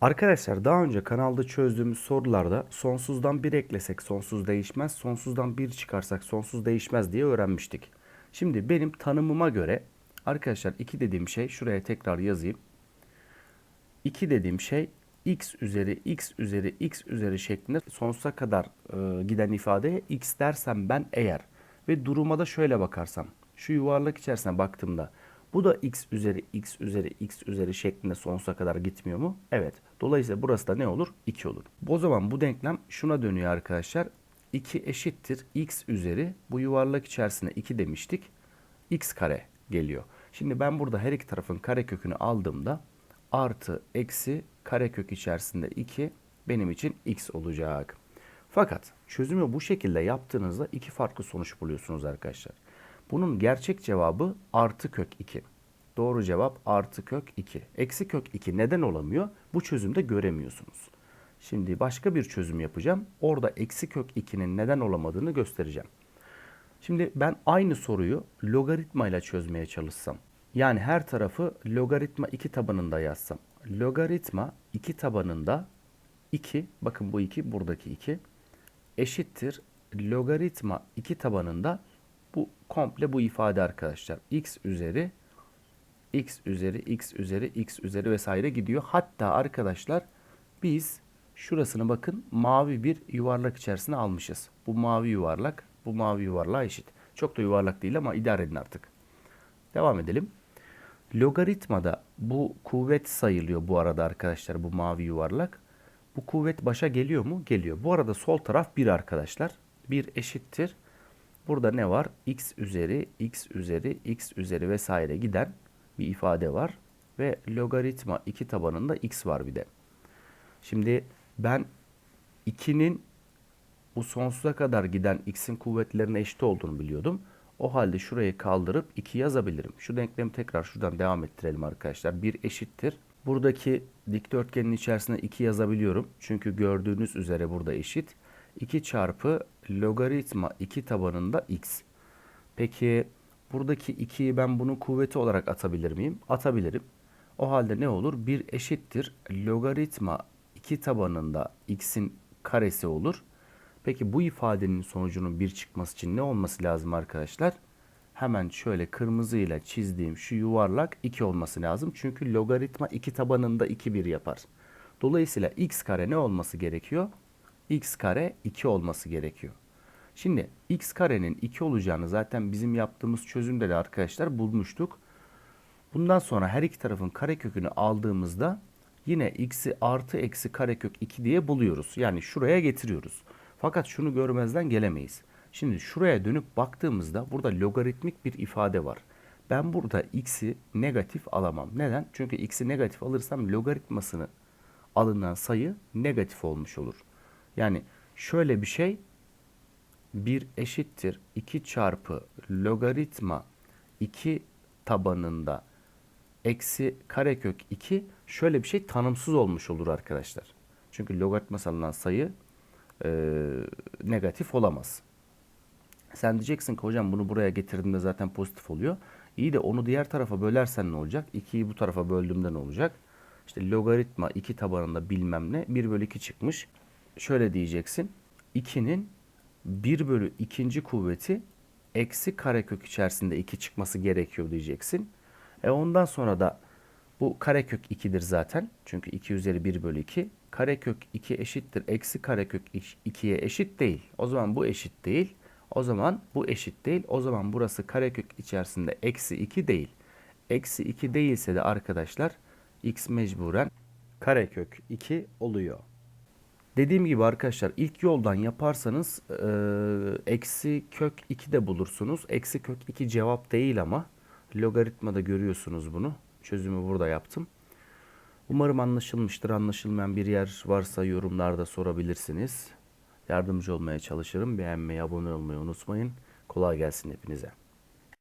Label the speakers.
Speaker 1: Arkadaşlar daha önce kanalda çözdüğümüz sorularda sonsuzdan 1 eklesek sonsuz değişmez, sonsuzdan 1 çıkarsak sonsuz değişmez diye öğrenmiştik. Şimdi benim tanımıma göre arkadaşlar 2 dediğim şey şuraya tekrar yazayım. 2 dediğim şey x üzeri x üzeri x üzeri şeklinde sonsuza kadar e, giden ifadeye x dersem ben eğer ve duruma da şöyle bakarsam şu yuvarlak içerisine baktığımda bu da x üzeri x üzeri x üzeri şeklinde sonsuza kadar gitmiyor mu? Evet. Dolayısıyla burası da ne olur? 2 olur. O zaman bu denklem şuna dönüyor arkadaşlar. 2 eşittir x üzeri bu yuvarlak içerisine 2 demiştik. x kare geliyor. Şimdi ben burada her iki tarafın kare kökünü aldığımda artı eksi karekök içerisinde 2 benim için x olacak. Fakat çözümü bu şekilde yaptığınızda iki farklı sonuç buluyorsunuz arkadaşlar. Bunun gerçek cevabı artı kök 2. Doğru cevap artı kök 2. Eksi kök 2 neden olamıyor? Bu çözümde göremiyorsunuz. Şimdi başka bir çözüm yapacağım. Orada eksi kök 2'nin neden olamadığını göstereceğim. Şimdi ben aynı soruyu logaritma ile çözmeye çalışsam. Yani her tarafı logaritma 2 tabanında yazsam. Logaritma 2 tabanında 2, bakın bu 2 buradaki 2 eşittir logaritma 2 tabanında bu komple bu ifade arkadaşlar. x üzeri x üzeri x üzeri x üzeri vesaire gidiyor. Hatta arkadaşlar biz şurasını bakın mavi bir yuvarlak içerisine almışız. Bu mavi yuvarlak bu mavi yuvarlığa eşit. Çok da yuvarlak değil ama idare edin artık. Devam edelim. Logaritmada bu kuvvet sayılıyor bu arada arkadaşlar bu mavi yuvarlak. Bu kuvvet başa geliyor mu? Geliyor. Bu arada sol taraf 1 arkadaşlar. 1 eşittir. Burada ne var? x üzeri, x üzeri, x üzeri vesaire giden bir ifade var. Ve logaritma 2 tabanında x var bir de. Şimdi ben 2'nin bu sonsuza kadar giden x'in kuvvetlerine eşit olduğunu biliyordum. O halde şurayı kaldırıp 2 yazabilirim. Şu denklemi tekrar şuradan devam ettirelim arkadaşlar. 1 eşittir. Buradaki dikdörtgenin içerisine 2 yazabiliyorum. Çünkü gördüğünüz üzere burada eşit. 2 çarpı logaritma 2 tabanında x. Peki buradaki 2'yi ben bunun kuvveti olarak atabilir miyim? Atabilirim. O halde ne olur? 1 eşittir logaritma 2 tabanında x'in karesi olur. Peki bu ifadenin sonucunun 1 çıkması için ne olması lazım arkadaşlar? Hemen şöyle kırmızıyla çizdiğim şu yuvarlak 2 olması lazım. Çünkü logaritma 2 tabanında 2 1 yapar. Dolayısıyla x kare ne olması gerekiyor? X kare 2 olması gerekiyor. Şimdi x karenin 2 olacağını zaten bizim yaptığımız çözümde de arkadaşlar bulmuştuk. Bundan sonra her iki tarafın karekökünü aldığımızda yine x'i artı eksi karekök 2 diye buluyoruz. Yani şuraya getiriyoruz. Fakat şunu görmezden gelemeyiz. Şimdi şuraya dönüp baktığımızda burada logaritmik bir ifade var. Ben burada x'i negatif alamam. Neden? Çünkü x'i negatif alırsam logaritmasını alınan sayı negatif olmuş olur. Yani şöyle bir şey 1 eşittir 2 çarpı logaritma 2 tabanında eksi karekök 2 şöyle bir şey tanımsız olmuş olur arkadaşlar. Çünkü logaritması alınan sayı e, negatif olamaz. Sen diyeceksin ki hocam bunu buraya getirdiğimde zaten pozitif oluyor. İyi de onu diğer tarafa bölersen ne olacak? 2'yi bu tarafa böldüğümde ne olacak? İşte logaritma 2 tabanında bilmem ne 1 bölü 2 çıkmış. Şöyle diyeceksin. 2'nin 1 bölü 2. kuvveti eksi karekök içerisinde 2 çıkması gerekiyor diyeceksin. E ondan sonra da bu karekök 2'dir zaten. Çünkü 2 üzeri 1 bölü 2. Karekök 2 eşittir. Eksi karekök 2'ye eşit değil. O zaman bu eşit değil. O zaman bu eşit değil. O zaman burası karekök içerisinde eksi 2 değil. Eksi 2 değilse de arkadaşlar x mecburen karekök 2 oluyor. Dediğim gibi arkadaşlar ilk yoldan yaparsanız eksi kök 2 de bulursunuz. Eksi kök 2 cevap değil ama logaritmada görüyorsunuz bunu. Çözümü burada yaptım. Umarım anlaşılmıştır. Anlaşılmayan bir yer varsa yorumlarda sorabilirsiniz. Yardımcı olmaya çalışırım. Beğenmeyi, abone olmayı unutmayın. Kolay gelsin hepinize.